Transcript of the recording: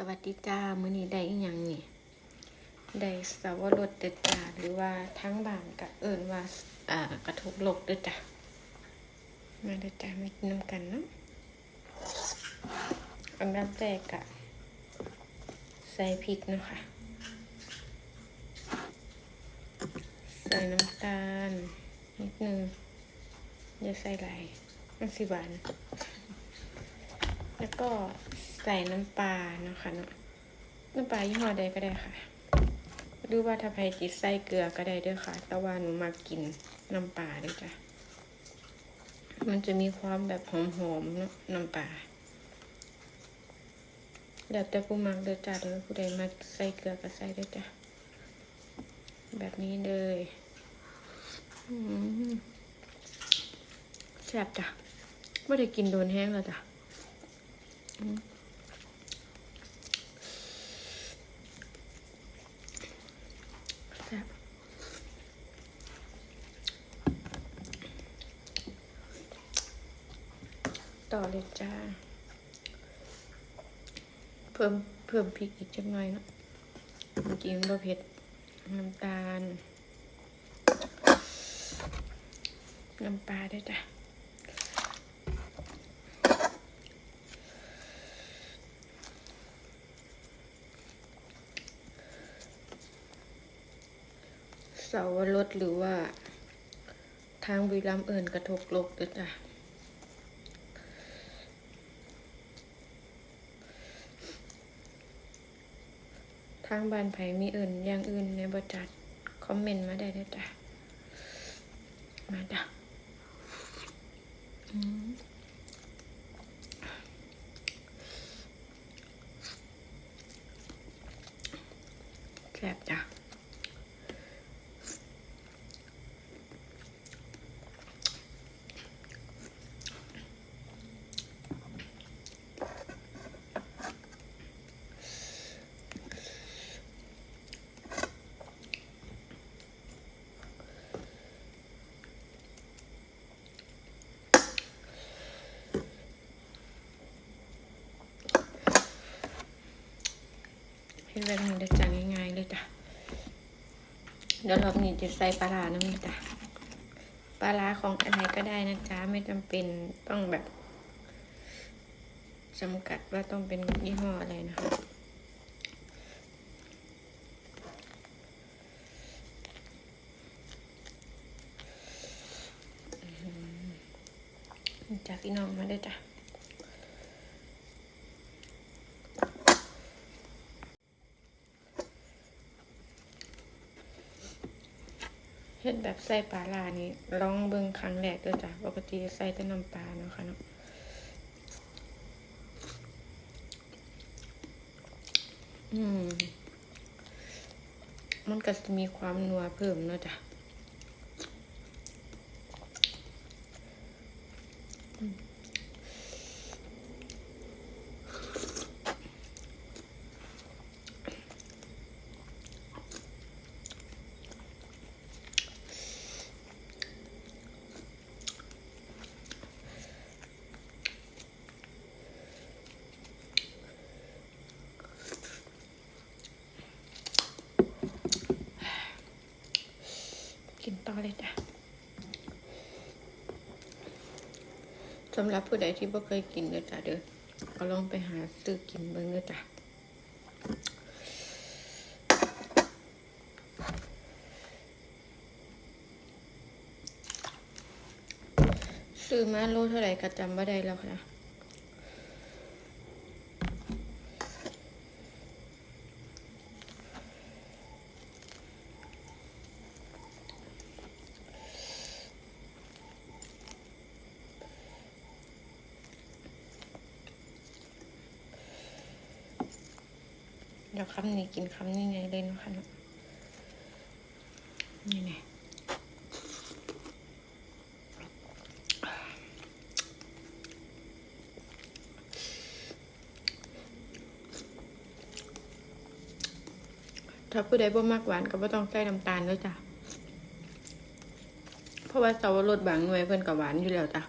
สวัสดีจ้ามื้อนี้ได้อีหยังนี่ได้สาวรสเด็ดจ้าหรือว่าทั้งบานก็เอิ้นว่าอ่ากระทบโลกเด้อจ้ะมาเด้อจ้ามากินน้ำกันเนาะอันดับแรกกะใส่พริกเนาะค่ะใส่น้ำตาลนิดนึงอย่าใส่หลมันสิหวาน แล้วก็ ใส่น้ำปลาเนาะค่ะเนาะน้ำปลายี่ห้อใดก็ได้ค่ะหรือว่าถ้าใครจิตใส่เกลือก็ได้ด้วยค่ะ แต่ว่าหนูมากินน้ำปลาด้วยจ้ะมันจะมีความแบบหอมๆเนาะน้ำปลาเดี๋ยวแต่ผู้มักเด้อจ้ะเด้อผู้ใดมาใส่เกลือก็ใส่ด้วยจ้ะแบบนี้เลยแซ่บจ้ะไม่ได้กินโดนแห้งแล้วจ้ะ ต่อเลยจ้า เพิ่มเพิ่มพริกอีกจักหน่อยเนาะเมื่อกี้มันบ่เผ็ดน้ำตาล น้ำปลาด้วยจ้ะเสาวรสหรือว่า ทางบุรีรัมเอิญกระทบโลกด้วยจ้ะ ทางบ้านไผมีอื่นอย่างอื่นในบจัดคอมเมนต์มาได้ด้วยจ้ะมาจ้ะแซ่บจ้ะ ดแบบนี้ได้จ้ะง่ายๆเลยจ้ะเดี๋ยวรอบนี้จะใส่ปลาร้าน้ำจ้ะปลาร้าของอะไรก็ได้นะจ๊ะไม่จำเป็นต้องแบบจำกัดว่าต้องเป็นยี่ห้ออะไรนะคะจ้ะพี่น้องมาได้จ้ะ เฮ็ดแบบใส่ปลาลานี่ลองเบิ่งครั้งแรกเด้อจ้ะปกติใส่แต่น้ำปลาเนาะค่ะเนาะอืม มันก็จะมีความนัวเพิ่มเนาะจ้ะอืม เลยจ้ะสำหรับผู้ใดที่บ่เคยกินเด้อจ้ะเด้อก็ลองไปหาซื้อกินเบิ่งเด้อจ้ะซื้อมาโลเท่าไหร่ก็จำไม่ได้แล้วค่ะ เดี๋ยวคำนี้กินคำนี้ไงเลยนะคะเนาะนี่ไงถ้าผู้ใดบ่มักหวานก็บ่ต้องใส่น้ำตาลเลยจ้ะ เพราะว่าสับปะรดบางหน่วยเพิ่นก็หวานอยู่แล้วจ้ะ